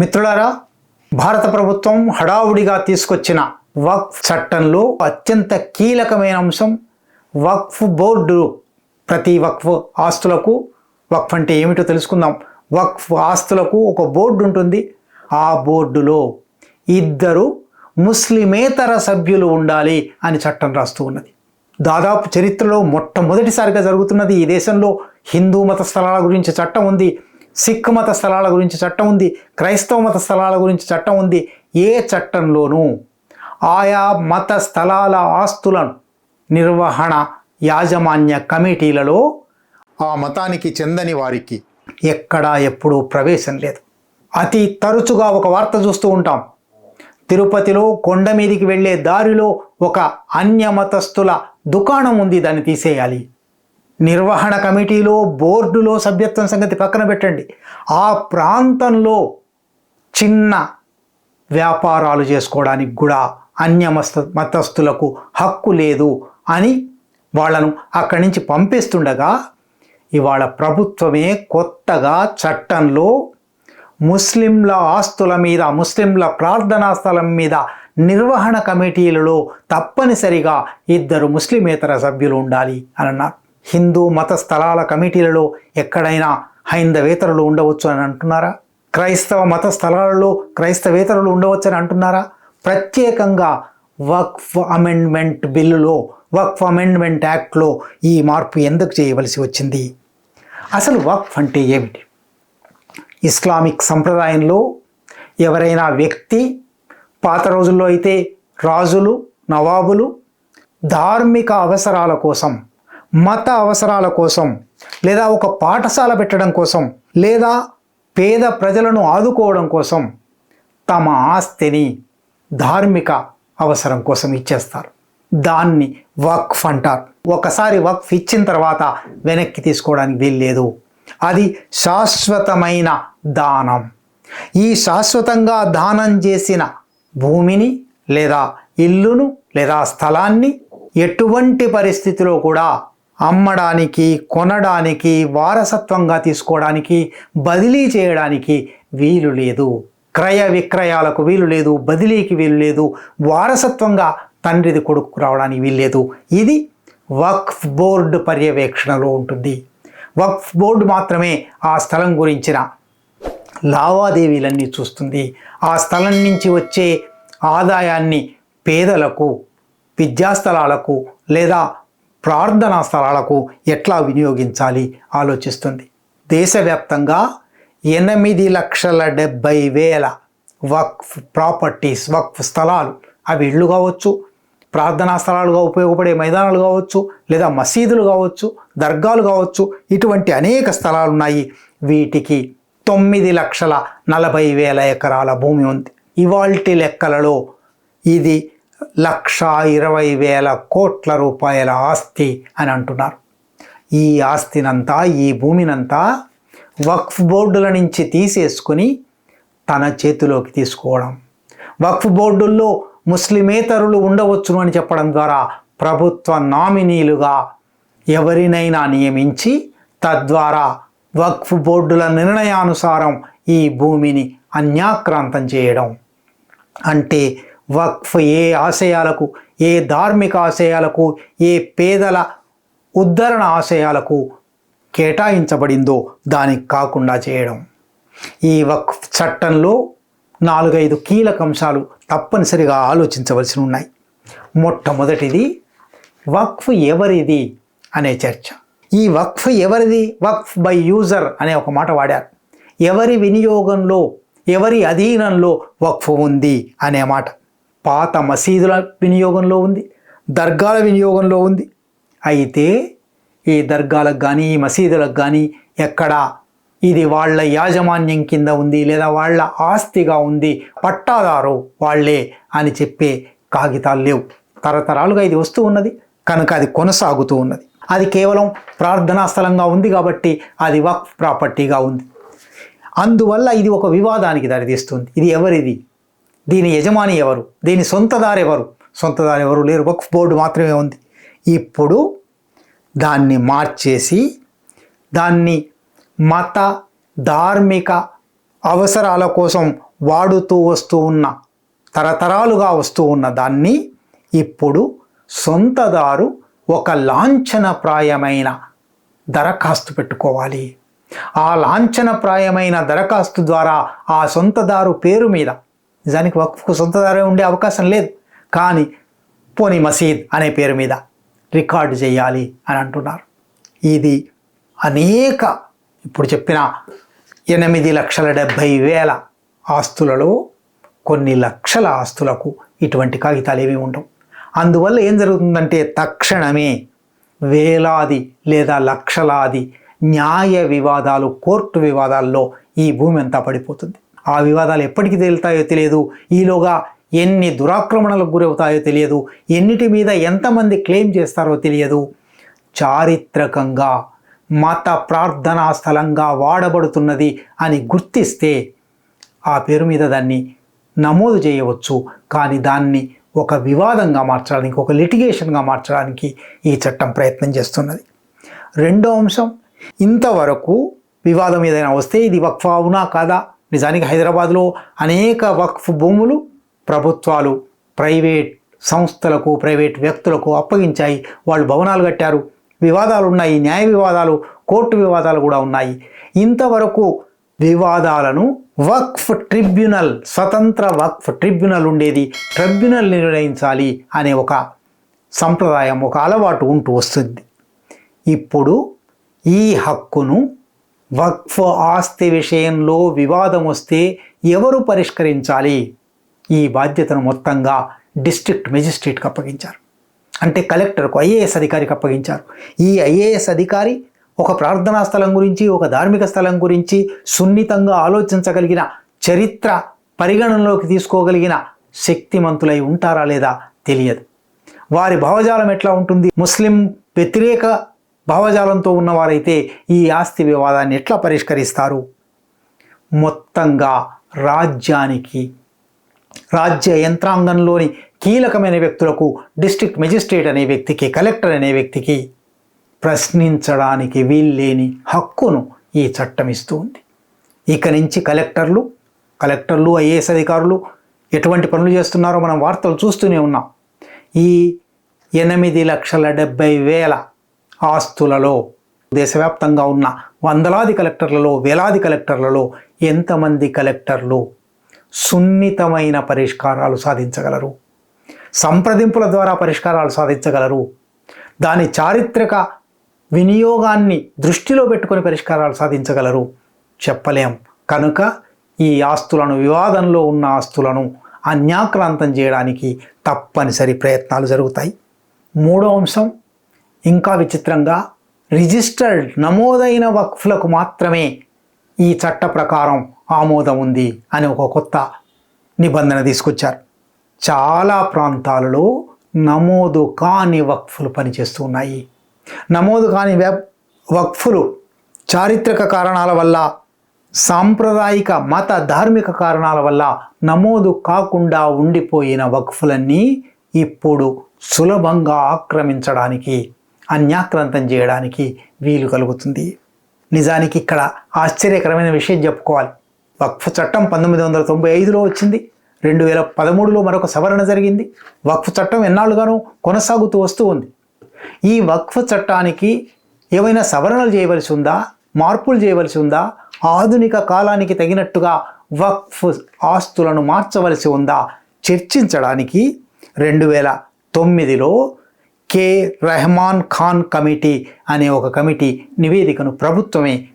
మిత్రులారా భారత ప్రభుత్వం హడావుడిగా తీసుకొచ్చిన వక్ఫ్ చట్టంలో అత్యంత కీలకమైన అంశం వక్ఫ్ బోర్డు ప్రతి వక్ఫ్ ఆస్తులకు వక్ఫ్ అంటే ఏమిటో తెలుసుకుందాం. వక్ఫ్ ఆస్తులకు ఒక బోర్డు ఉంటుంది. ఆ బోర్డులో ఇద్దరు ముస్లిమేతర సభ్యులు ఉండాలి అని చట్టం రాస్తూ ఉన్నది. దాదాపు చరిత్రలో మొట్టమొదటిసారిగా జరుగుతున్నది ఈ దేశంలో హిందూ మత స్థలాల గురించి చట్టం ఉంది. సిక్ మత స్థలాల గురించి చట్టం ఉంది క్రైస్తవ మత స్థలాల గురించి చట్టం ఉంది ఏ చట్టంలోనూ ఆయా మత స్థలాల ఆస్తులను నిర్వహణ యాజమాన్య కమిటీలలో ఆ మతానికి చెందని వారికి ఎక్కడా ఎప్పుడూ ప్రవేశం లేదు. అతి తరచుగా ఒక వార్త చూస్తూ ఉంటాం. తిరుపతిలో కొండ మీదికి వెళ్ళే దారిలో ఒక అన్యమతస్థుల దుకాణం ఉంది దాన్ని తీసేయాలి. నిర్వహణ కమిటీలో బోర్డులో సభ్యత్వం సంగతి పక్కన పెట్టండి. ఆ ప్రాంతంలో చిన్న వ్యాపారాలు చేసుకోవడానికి కూడా అన్యమస్త మతస్థులకు హక్కు లేదు అని వాళ్ళను అక్కడి నుంచి పంపిస్తుండగా ఇవాళ ప్రభుత్వమే కొత్తగా చట్టంలో ముస్లింల ఆస్తుల మీద ముస్లింల ప్రార్థనా స్థలం మీద నిర్వహణ కమిటీలలో తప్పనిసరిగా ఇద్దరు ముస్లిమేతర సభ్యులు ఉండాలి అని అన్నారు. హిందూ మత స్థలాల కమిటీలలో ఎక్కడైనా హైందవేతరులు ఉండవచ్చు అని అంటున్నారా? క్రైస్తవ మత స్థలాలలో క్రైస్తవేతరులు ఉండవచ్చు అని అంటున్నారా? ప్రత్యేకంగా వక్ఫ్ అమెండ్మెంట్ బిల్లులో వక్ఫ్ అమెండ్మెంట్ యాక్ట్లో ఈ మార్పు ఎందుకు చేయవలసి వచ్చింది? అసలు వక్ఫ్ అంటే ఏమిటి? ఇస్లామిక్ సంప్రదాయంలో ఎవరైనా వ్యక్తి పాత రోజుల్లో అయితే రాజులు నవాబులు ధార్మిక అవసరాల కోసం మత అవసరాల కోసం లేదా ఒక పాఠశాల పెట్టడం కోసం లేదా పేద ప్రజలను ఆదుకోవడం కోసం తమ ఆస్తిని ధార్మిక అవసరం కోసం ఇచ్చేస్తారు. దాన్ని వక్ఫ్ అంటారు. ఒకసారి వక్ఫ్ ఇచ్చిన తర్వాత వెనక్కి తీసుకోవడానికి వీల్లేదు. అది శాశ్వతమైన దానం. ఈ శాశ్వతంగా దానం చేసిన భూమిని లేదా ఇల్లును లేదా స్థలాన్ని ఎటువంటి పరిస్థితిలో కూడా అమ్మడానికి కొనడానికి వారసత్వంగా తీసుకోవడానికి బదిలీ చేయడానికి వీలు లేదు. క్రయ విక్రయాలకు వీలు లేదు బదిలీకి వీలు లేదు వారసత్వంగా తండ్రిది కొడుకు రావడానికి వీలు లేదు. ఇది వక్ఫ్ బోర్డు పర్యవేక్షణలో ఉంటుంది. వక్ఫ్ బోర్డు మాత్రమే ఆ స్థలం గురించిన లావాదేవీలన్నీ చూస్తుంది. ఆ స్థలం నుంచి వచ్చే ఆదాయాన్ని పేదలకు విద్యాస్థలాలకు లేదా ప్రార్థనా స్థలాలకు ఎట్లా వినియోగించాలి ఆలోచిస్తుంది. దేశవ్యాప్తంగా ఎనిమిది లక్షల డెబ్బై వేల వక్ఫ్ ప్రాపర్టీస్ వక్ఫ్ స్థలాలు అవి ఇళ్ళు కావచ్చు ప్రార్థనా స్థలాలుగా ఉపయోగపడే మైదానాలు కావచ్చు లేదా మసీదులు కావచ్చు దర్గాలు కావచ్చు ఇటువంటి అనేక స్థలాలు ఉన్నాయి. వీటికి తొమ్మిది లక్షల నలభై వేల ఎకరాల భూమి ఉంది. ఇవాల్టి లెక్కలలో ఇది లక్ష ఇరవై వేల కోట్ల రూపాయల ఆస్తి అని అంటున్నారు. ఈ ఆస్తినంతా ఈ భూమినంతా వక్ఫ్ బోర్డుల నుంచి తీసేసుకుని తన చేతిలోకి తీసుకోవడం. వక్ఫ్ బోర్డుల్లో ముస్లిమేతరులు ఉండవచ్చును అని చెప్పడం ద్వారా ప్రభుత్వ నామినీలుగా ఎవరినైనా నియమించి తద్వారా వక్ఫ్ బోర్డుల నిర్ణయానుసారం ఈ భూమిని అన్యాక్రాంతం చేయడం. అంటే వక్ఫ్ ఏ ఆశయాలకు ఏ ధార్మిక ఆశయాలకు ఏ పేదల ఉద్ధరణ ఆశయాలకు కేటాయించబడిందో దానికి కాకుండా చేయడం. ఈ వక్ఫ్ చట్టంలో నాలుగైదు కీలక అంశాలు తప్పనిసరిగా ఆలోచించవలసి ఉన్నాయి. మొట్టమొదటిది వక్ఫ్ ఎవరిది అనే చర్చ. ఈ వక్ఫ్ ఎవరిది? వక్ఫ్ బై యూజర్ అనే ఒక మాట వాడారు. ఎవరి వినియోగంలో ఎవరి అధీనంలో వక్ఫ్ ఉంది అనే మాట. పాత మసీదుల వినియోగంలో ఉంది దర్గాల వినియోగంలో ఉంది. అయితే ఈ దర్గాలకు కానీ ఈ మసీదులకు కానీ ఎక్కడ ఇది వాళ్ళ యాజమాన్యం కింద ఉంది లేదా వాళ్ళ ఆస్తిగా ఉంది పట్టాదారు వాళ్ళే అని చెప్పే కాగితాలు లేవు. తరతరాలుగా ఇది వస్తూ ఉన్నది కనుక అది కొనసాగుతూ ఉన్నది. అది కేవలం ప్రార్థనా స్థలంగా ఉంది కాబట్టి అది వక్ ప్రాపర్టీగా ఉంది. అందువల్ల ఇది ఒక వివాదానికి దారితీస్తుంది. ఇది ఎవరిది? దీని యజమాని ఎవరు? దీని సొంతదారు ఎవరు? సొంతదారు ఎవరు లేరు. వక్ఫ్ బోర్డు మాత్రమే ఉంది. ఇప్పుడు దాన్ని మార్చేసి దాన్ని మత ధార్మిక అవసరాల కోసం వాడుతూ వస్తూ ఉన్న తరతరాలుగా వస్తూ ఉన్న దాన్ని ఇప్పుడు సొంతదారు ఒక లాంఛనప్రాయమైన దరఖాస్తు పెట్టుకోవాలి. ఆ లాంఛనప్రాయమైన దరఖాస్తు ద్వారా ఆ సొంతదారు పేరు మీద నిజానికి వక్ఫ్కు సొంతదారే ఉండే అవకాశం లేదు. కానీ పోనీ మసీద్ అనే పేరు మీద రికార్డు చేయాలి అని అంటున్నారు. ఇది అనేక ఇప్పుడు చెప్పిన ఎనిమిది లక్షల డెబ్భై వేల ఆస్తులలో కొన్ని లక్షల ఆస్తులకు ఇటువంటి కాగితాలు ఏమీ ఉండవు. అందువల్ల ఏం జరుగుతుందంటే తక్షణమే వేలాది లేదా లక్షలాది న్యాయ వివాదాలు కోర్టు వివాదాల్లో ఈ భూమి అంతా పడిపోతుంది. ఆ వివాదాలు ఎప్పటికి తేలుతాయో తెలియదు. ఈలోగా ఎన్ని దురాక్రమణలకు గురవుతాయో తెలియదు. ఎన్నిటి మీద ఎంతమంది క్లెయిమ్ చేస్తారో తెలియదు. చారిత్రకంగా మత ప్రార్థనా స్థలంగా వాడబడుతున్నది అని గుర్తిస్తే ఆ పేరు మీద దాన్ని నమోదు చేయవచ్చు. కానీ దాన్ని ఒక వివాదంగా మార్చడానికి ఒక లిటిగేషన్గా మార్చడానికి ఈ చట్టం ప్రయత్నం చేస్తున్నది. రెండో అంశం ఇంతవరకు వివాదం ఏదైనా వస్తే ఇది వక్ఫా అవునా కాదా? నిజానికి హైదరాబాద్లో అనేక వక్ఫ్ భూములు ప్రభుత్వాలు ప్రైవేట్ సంస్థలకు ప్రైవేట్ వ్యక్తులకు అప్పగించాయి. వాళ్ళు భవనాలు కట్టారు. వివాదాలు ఉన్నాయి. న్యాయ వివాదాలు కోర్టు వివాదాలు కూడా ఉన్నాయి. ఇంతవరకు వివాదాలను వక్ఫ్ ట్రిబ్యునల్ స్వతంత్ర వక్ఫ్ ట్రిబ్యునల్ ఉండేది. ట్రిబ్యునల్ నిర్ణయించాలి అనే ఒక సంప్రదాయం ఒక అలవాటు ఉంటూ వస్తుంది. ఇప్పుడు ఈ హక్కును వక్ఫ్ ఆస్తి విషయంలో వివాదం వస్తే ఎవరు పరిష్కరించాలి? ఈ బాధ్యతను మొత్తంగా డిస్ట్రిక్ట్ మెజిస్ట్రేట్కి అప్పగించారు. అంటే కలెక్టర్కు ఐఏఎస్ అధికారికి అప్పగించారు. ఈ ఐఏఎస్ అధికారి ఒక ప్రార్థనా స్థలం గురించి ఒక ధార్మిక స్థలం గురించి సున్నితంగా ఆలోచించగలిగిన చరిత్ర పరిగణనలోకి తీసుకోగలిగిన శక్తిమంతులై ఉంటారా లేదా తెలియదు. వారి భావజాలం ఎట్లా ఉంటుంది? ముస్లిం వ్యతిరేక భావజాలంతో ఉన్నవారైతే ఈ ఆస్తి వివాదాన్ని ఎట్లా పరిష్కరిస్తారు? మొత్తంగా రాజ్యానికి రాజ్య యంత్రాంగంలోని కీలకమైన వ్యక్తులకు డిస్ట్రిక్ట్ మెజిస్ట్రేట్ అనే వ్యక్తికి కలెక్టర్ అనే వ్యక్తికి ప్రశ్నించడానికి వీల్లేని హక్కును ఈ చట్టం ఇస్తుంది. ఇక నుంచి కలెక్టర్లు కలెక్టర్లు ఐఏఎస్ అధికారులు ఎటువంటి పనులు చేస్తున్నారో మనం వార్తలు చూస్తూనే ఉన్నాం. ఈ ఎనిమిది లక్షల డెబ్బై వేల ఆస్తులలో దేశవ్యాప్తంగా ఉన్న వందలాది కలెక్టర్లలో వేలాది కలెక్టర్లలో ఎంతమంది కలెక్టర్లు సున్నితమైన పరిష్కారాలు సాధించగలరు? సంప్రదింపుల ద్వారా పరిష్కారాలు సాధించగలరు? దాని చారిత్రక వినియోగాన్ని దృష్టిలో పెట్టుకొని పరిష్కారాలు సాధించగలరు? చెప్పలేం. కనుక ఈ ఆస్తులను వివాదంలో ఉన్న ఆస్తులను అన్యాక్రాంతం చేయడానికి తప్పనిసరి ప్రయత్నాలు జరుగుతాయి. మూడో అంశం ఇంకా విచిత్రంగా రిజిస్టర్డ్ నమోదైన వక్ఫ్లకు మాత్రమే ఈ చట్ట ప్రకారం ఆమోదం ఉంది అని ఒక కొత్త నిబంధన తీసుకొచ్చారు. చాలా ప్రాంతాలలో నమోదు కాని వక్ఫులు పనిచేస్తూ ఉన్నాయి. నమోదు కాని వెబ్ వక్ఫులు చారిత్రక కారణాల వల్ల సాంప్రదాయిక మత ధార్మిక కారణాల వల్ల నమోదు కాకుండా ఉండిపోయిన వక్ఫులన్నీ ఇప్పుడు సులభంగా ఆక్రమించడానికి అన్యాక్రాంతం చేయడానికి వీలు కలుగుతుంది. నిజానికి ఇక్కడ ఆశ్చర్యకరమైన విషయం చెప్పుకోవాలి. వక్ఫ్ చట్టం పంతొమ్మిది వందల తొంభై ఐదులో వచ్చింది. రెండు వేల పదమూడులో మరొక సవరణ జరిగింది. వక్ఫ్ చట్టం ఎన్నాళ్ళుగానూ కొనసాగుతూ వస్తూ ఉంది. ఈ వక్ఫ్ చట్టానికి ఏమైనా సవరణలు చేయవలసి ఉందా? మార్పులు చేయవలసి ఉందా? ఆధునిక కాలానికి తగినట్టుగా వక్ఫ్ ఆస్తులను మార్చవలసి ఉందా? చర్చించడానికి రెండు వేల తొమ్మిదిలో కె రెహమాన్ ఖాన్ కమిటీ అనే ఒక కమిటీ నివేదికను ప్రభుత్వమే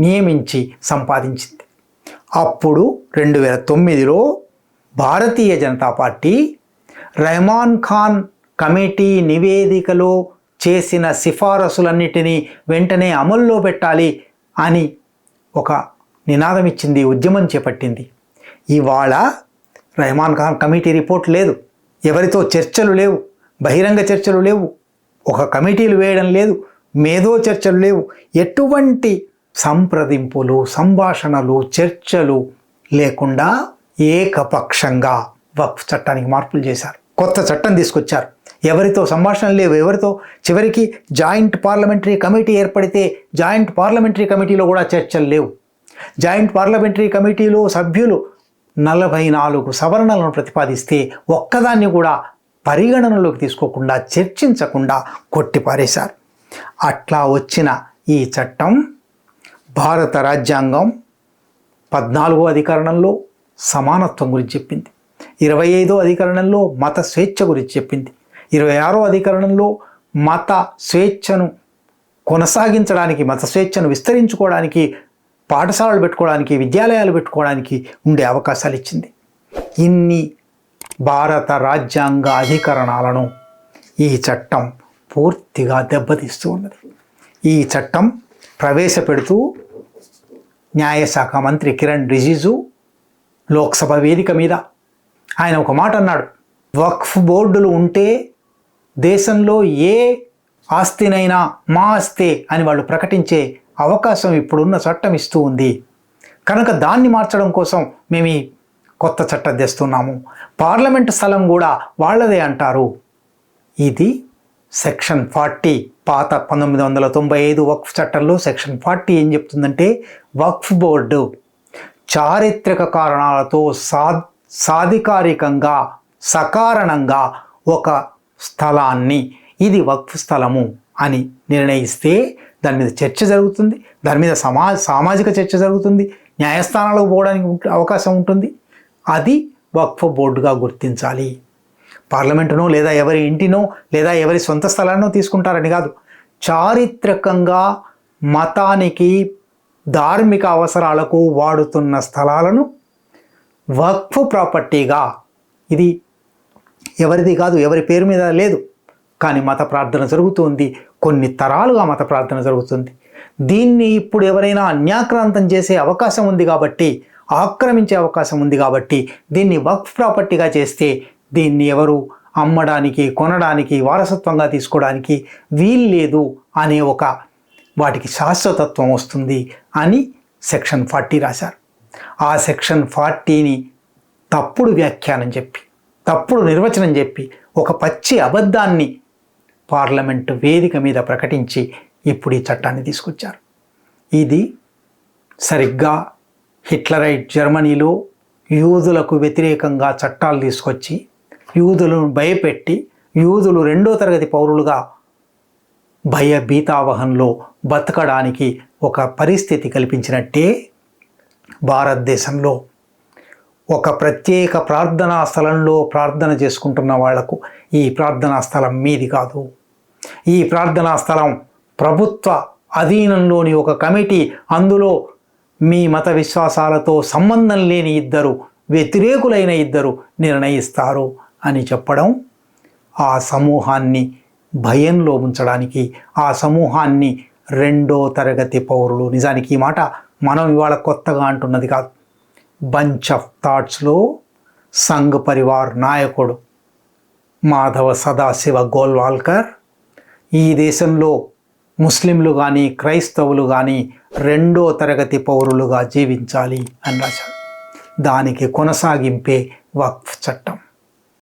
నియమించి సంపాదించింది. అప్పుడు రెండు వేల తొమ్మిదిలో భారతీయ జనతా పార్టీ రెహమాన్ ఖాన్ కమిటీ నివేదికలో చేసిన సిఫారసులన్నిటినీ వెంటనే అమల్లో పెట్టాలి అని ఒక నినాదం ఇచ్చింది ఉద్యమం చేపట్టింది. ఇవాళ రెహమాన్ ఖాన్ కమిటీ రిపోర్ట్ లేదు. ఎవరితో చర్చలు లేవు. బహిరంగ చర్చలు లేవు. ఒక కమిటీలు వేయడం లేదు. మేధో చర్చలు లేవు. ఎటువంటి సంప్రదింపులు సంభాషణలు చర్చలు లేకుండా ఏకపక్షంగా వక్ఫ్ చట్టానికి మార్పులు చేశారు. కొత్త చట్టం తీసుకొచ్చారు. ఎవరితో సంభాషణలు లేవు. ఎవరితో? చివరికి జాయింట్ పార్లమెంటరీ కమిటీ ఏర్పడితే జాయింట్ పార్లమెంటరీ కమిటీలో కూడా చర్చలు లేవు. జాయింట్ పార్లమెంటరీ కమిటీలో సభ్యులు నలభై నాలుగు సవరణలను ప్రతిపాదిస్తే ఒక్కదాన్ని కూడా పరిగణనలోకి తీసుకోకుండా చర్చించకుండా కొట్టిపారేశారు. అట్లా వచ్చిన ఈ చట్టం భారత రాజ్యాంగం పద్నాలుగో అధికరణంలో సమానత్వం గురించి చెప్పింది. ఇరవై ఐదో అధికరణంలో మత స్వేచ్ఛ గురించి చెప్పింది. ఇరవై ఆరో అధికరణంలో మత స్వేచ్ఛను కొనసాగించడానికి మత స్వేచ్ఛను విస్తరించుకోవడానికి పాఠశాలలు పెట్టుకోవడానికి విద్యాలయాలు పెట్టుకోవడానికి ఉండే అవకాశాలు ఇచ్చింది. ఇన్ని భారత రాజ్యాంగ అధికరణాలను ఈ చట్టం పూర్తిగా దెబ్బతీస్తూ ఉన్నది. ఈ చట్టం ప్రవేశపెడుతూ న్యాయశాఖ మంత్రి కిరణ్ రిజిజు లోక్సభ వేదిక మీద ఆయన ఒక మాట అన్నాడు. వక్ఫ్ బోర్డులు ఉంటే దేశంలో ఏ ఆస్తినైనా మా ఆస్తే అని వాళ్ళు ప్రకటించే అవకాశం ఇప్పుడున్న చట్టం ఇస్తూ ఉంది. కనుక దాన్ని మార్చడం కోసం మేము ఈ కొత్త చట్టం తెస్తున్నాము. పార్లమెంటు స్థలం కూడా వాళ్ళదే అంటారు. ఇది సెక్షన్ ఫార్టీ పాత పంతొమ్మిది వందల తొంభై ఐదు వక్ఫ్ చట్టంలో సెక్షన్ ఫార్టీ ఏం చెప్తుందంటే వక్ఫ్ బోర్డు చారిత్రక కారణాలతో సా సాధికారికంగా సకారణంగా ఒక స్థలాన్ని ఇది వక్ఫ్ స్థలము అని నిర్ణయిస్తే దాని మీద చర్చ జరుగుతుంది. దాని మీద సమా సామాజిక చర్చ జరుగుతుంది. న్యాయస్థానాలకు పోవడానికి అవకాశం ఉంటుంది. అది వక్ఫ్ బోర్డుగా గుర్తించాలి. పార్లమెంటునో లేదా ఎవరి ఇంటినో లేదా ఎవరి సొంత స్థలాన్నో తీసుకుంటారని కాదు. చారిత్రకంగా మతానికి ధార్మిక అవసరాలకు వాడుతున్న స్థలాలను వక్ఫ్ ప్రాపర్టీగా ఇది ఎవరిది కాదు ఎవరి పేరు మీద లేదు కానీ మత ప్రార్థన జరుగుతుంది. కొన్ని తరాలుగా మత ప్రార్థన జరుగుతుంది. దీన్ని ఇప్పుడు ఎవరైనా అన్యాక్రాంతం చేసే అవకాశం ఉంది కాబట్టి ఆక్రమించే అవకాశం ఉంది కాబట్టి దీన్ని వక్ఫ్ ప్రాపర్టీగా చేస్తే దీన్ని ఎవరు అమ్మడానికి కొనడానికి వారసత్వంగా తీసుకోవడానికి వీల్లేదు అనే ఒక వాటికి శాశ్వతత్వం వస్తుంది అని సెక్షన్ ఫార్టీ రాశారు. ఆ సెక్షన్ ఫార్టీని తప్పుడు వ్యాఖ్యానం చెప్పి తప్పుడు నిర్వచనం చెప్పి ఒక పచ్చి అబద్ధాన్ని పార్లమెంటు వేదిక మీద ప్రకటించి ఇప్పుడు ఈ చట్టాన్ని తీసుకొచ్చారు. ఇది సరిగ్గా హిట్లరైట్ జర్మనీలో యూదులకు వ్యతిరేకంగా చట్టాలు తీసుకొచ్చి యూదులను భయపెట్టి యూదులు రెండో తరగతి పౌరులుగా భయ భీతావహంలో బతకడానికి ఒక పరిస్థితి కల్పించినట్టే భారతదేశంలో. ఒక ప్రత్యేక ప్రార్థనా స్థలంలో ప్రార్థన చేసుకుంటున్న వాళ్ళకు ఈ ప్రార్థనా స్థలం మీది కాదు. ఈ ప్రార్థనా స్థలం ప్రభుత్వ అధీనంలోని ఒక కమిటీ అందులో మీ మత విశ్వాసాలతో సంబంధం లేని ఇద్దరు వ్యతిరేకులైన ఇద్దరు నిర్ణయిస్తారు అని చెప్పడం ఆ సమూహాన్ని భయంలో ఉంచడానికి ఆ సమూహాన్ని రెండో తరగతి పౌరులు నిజానికి ఈ మాట మనం ఇవాళ కొత్తగా అంటున్నది కాదు. బంచ్ ఆఫ్ థాట్స్లో సంఘ్ పరివార్ నాయకుడు మాధవ సదాశివ గోల్వాల్కర్ ఈ దేశంలో ముస్లింలు కానీ క్రైస్తవులు కానీ రెండో తరగతి పౌరులుగా జీవించాలి అని రాశాడు. దానికి కొనసాగింపే వక్ఫ్ చట్టం.